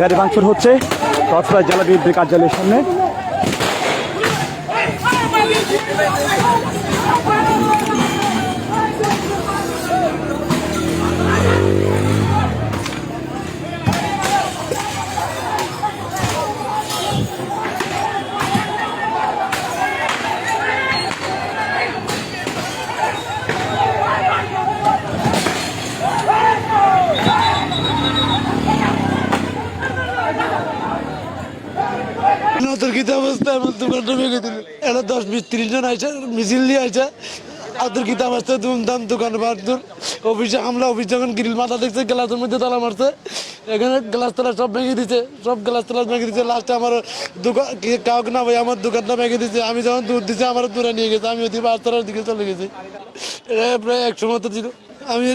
গাড়ি ভাঙচুর হচ্ছে। কক্সবাজার জেলা বিএনপির কার্যালয়ের সামনে। অতর্কিত অবস্থায় আমার দোকানটা ভেঙে দিল এটা দশ বিশ ত্রিশ জন আইসা, মিছিল নিয়ে আইসা অতর্কিত অবস্থায় ধুমধাম দোকান বাহাদুর অফিসে হামলা, অফিস যখন গ্রিল মাথা দেখছে, গ্লাসের মধ্যে তালা মারছে, এখানে গ্লাস তালা সব ভেঙে দিছে, সব গ্লাস তালা ভেঙে দিছে লাস্টে আমার দোকান কাউকে না ভাই আমার দোকানটা ভেঙে দিছে, আমি যখন দুধ দিছে, আমার দূরে নিয়ে গেছে, আমি ওদিকে বারতলার দিকে চলে গেছি। প্রায় একশো মতো ছিল। আমি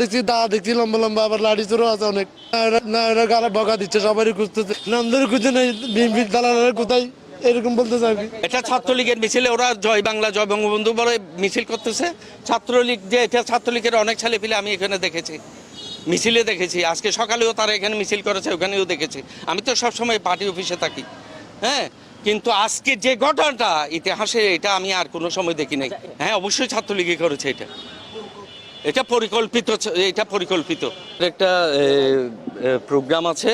দেখছি, দা দেখছি, লম্বা লম্বা, আবার চোরও আছে অনেক। গালা বকা দিচ্ছে, সবারই খুঁজতেছে। খুঁজে নেই কোথায়? এরকম আর কি। এটা ছাত্রলীগের মিছিলে, ওরা জয় বাংলা, জয় বঙ্গবন্ধু বলে মিছিল করতেছে। ছাত্রলীগ যে, এটা ছাত্রলীগের অনেক ছেলে পেলে আমি এখানে দেখেছি। মিছিলে দেখেছি। আজকে সকালেও তারা এখানে মিছিল করেছে, ওখানেও দেখেছি। আমি তো সবসময় পার্টি অফিসে থাকি হ্যাঁ? কিন্তু আজকে যে ঘটনাটা, ইতিহাসে এটা আমি আর কোনো সময় দেখি নাই হ্যাঁ অবশ্যই ছাত্রলীগই করেছে এটা। এটা পরিকল্পিত এটা পরিকল্পিত। একটা প্রোগ্রাম আছে,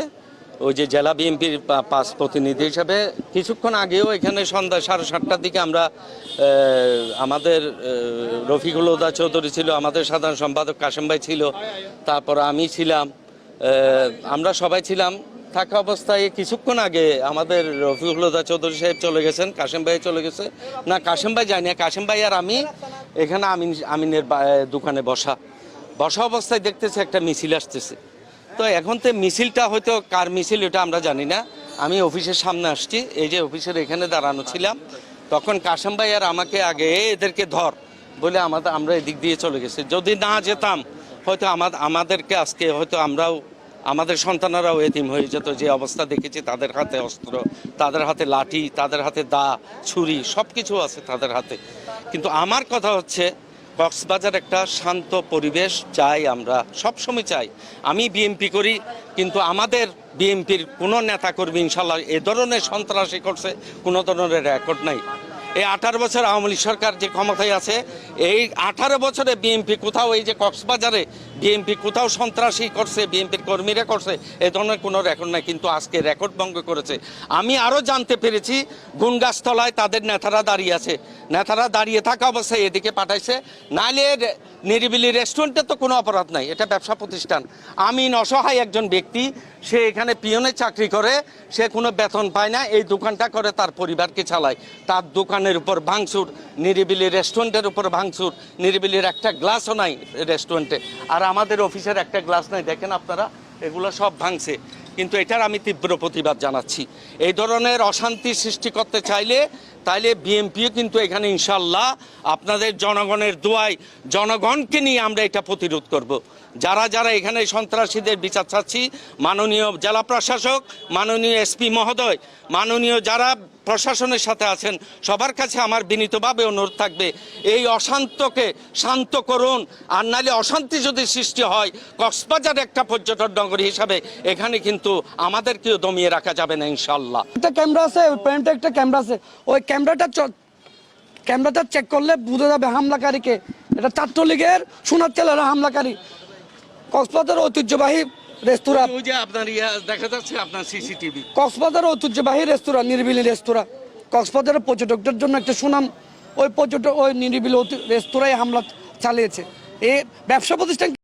ওই যে জেলা বিএনপির পাঁচ প্রতিনিধি হিসাবে। কিছুক্ষণ আগেও এখানে সন্ধ্যা সাড়ে সাতটার দিকে আমরা আমাদের রফিকুল উদা চৌধুরী ছিল, আমাদের সাধারণ সম্পাদক কাশেম ভাই ছিল, তারপর আমি ছিলাম আমরা সবাই ছিলাম থাকা অবস্থায় কিছুক্ষণ আগে আমাদের রফিকুল উদা চৌধুরী সাহেব চলে গেছেন, কাশেম ভাই চলে গেছে। না, কাশেম ভাই যায়নি, কাশেম ভাই আর আমি এখানে আমিন, আমিনের দোকানে বসা। বসা অবস্থায় দেখতেছি একটা মিছিল আসতেছে। তো এখন তো মিছিলটা হয়তো কার মিছিল এটা আমরা জানি না। আমি অফিসের সামনে আসছি, এই যে অফিসের এখানে দাঁড়ানো ছিলাম। তখন কাশেম ভাই আর আমাকে আগে এদেরকে ধর। বলে আমাদের, আমরা এদিক দিয়ে চলে গেছি। যদি না যেতাম, হয়তো আমাদের আমাদেরকে আজকে হয়তো আমরাও আমাদের সন্তানেরাও এতিম হয়ে যেত, যে অবস্থা দেখেছি, তাদের হাতে অস্ত্র, তাদের হাতে লাঠি, তাদের হাতে দা, ছুরি সব কিছু আছে তাদের হাতে। কিন্তু আমার কথা হচ্ছে, কক্সবাজার একটা শান্ত পরিবেশ চাই আমরা, সবসময় চাই। আমি বিএমপি করি, কিন্তু আমাদের বিএমপির কোনো নেতাকর্মী ইনশাল্লাহ এ ধরনের সন্ত্রাসী করছে, কোনো ধরনের রেকর্ড নাই। এই আঠারো বছর আওয়ামী সরকার যে ক্ষমতায় আছে, এই আঠারো বছরে বিএনপি কোথাও এই যে কক্সবাজারে বিএনপি কোথাও সন্ত্রাসী করছে বিএনপির কর্মীরা করছে, এ ধরনের কোনো রেকর্ড নাই, কিন্তু আজকে রেকর্ড ভঙ্গ করেছে। আমি আরও জানতে পেরেছি গুনগাছতলায় তাদের নেতারা দাঁড়িয়ে আছে। নেতারা দাঁড়িয়ে থাকা অবস্থায় এদিকে পাঠাইছে। নাহলে নিরিবিলি রেস্টুরেন্টে তো কোনো অপরাধ নাই, এটা ব্যবসা প্রতিষ্ঠান। আমি অসহায় একজন ব্যক্তি, সে এখানে পিয়নের চাকরি করে, সে কোনো বেতন পায় না, এই দোকানটা করে তার পরিবারকে চালায়। তার দোকানের উপর ভাঙচুর, নিরিবিলি রেস্টুরেন্টের উপর ভাঙচুর, নিরিবিলির একটা গ্লাসও নাই রেস্টুরেন্টে। আর আমাদের অফিসের একটা গ্লাস নাই, দেখেন আপনারা, এগুলো সব ভাঙছে। কিন্তু এটার আমি তীব্র প্রতিবাদ জানাচ্ছি। এই ধরনের অশান্তি সৃষ্টি করতে চাইলে তাইলে বিএনপিও কিন্তু এখানে ইনশাল্লাহ আপনাদের জনগণের দোয়ায় জনগণকে নিয়ে আমরা এটা প্রতিরোধ করব। যারা যারা এখানে সন্ত্রাসীদের বিচার চাচ্ছি, মাননীয় জেলা প্রশাসক, মাননীয় এসপি মহোদয়, মাননীয় যারা প্রশাসনের সাথে আছেন, সবার কাছে আমার বিনীতভাবে অনুরোধ থাকবে, এই অশান্তকে শান্ত করুন আর নাহলে অশান্তি যদি সৃষ্টি হয়, কক্সবাজার একটা পর্যটন নগরী হিসাবে এখানে কিন্তু আমাদেরকেও দমিয়ে রাখা যাবে না ইনশাল্লাহ একটা ক্যামেরা আছে একটা ক্যামেরা আছে, ওই ক্যামেরাটা ক্যামেরাটা চেক করলে বোঝা যাবে হামলাকারীকে। এটা ছাত্রলীগের সোনার ছেলেরা হামলাকারী। কক্সবাজার ঐতিহ্যবাহী রেস্তোরাঁ। ওই যে আপনার ইয়া দেখা যাচ্ছে আপনার সিসিটিভি। কক্সবাজার ঐতিহ্যবাহী রেস্তোরাঁ নিরিবিলি রেস্তোরাঁ। কক্সবাজারের পর্যটকদের জন্য একটা সুনাম। ওই পর্যটক ওই নিরিবিলি রেস্তোরাঁয় হামলা চালিয়েছে। এই ব্যবসা প্রতিষ্ঠান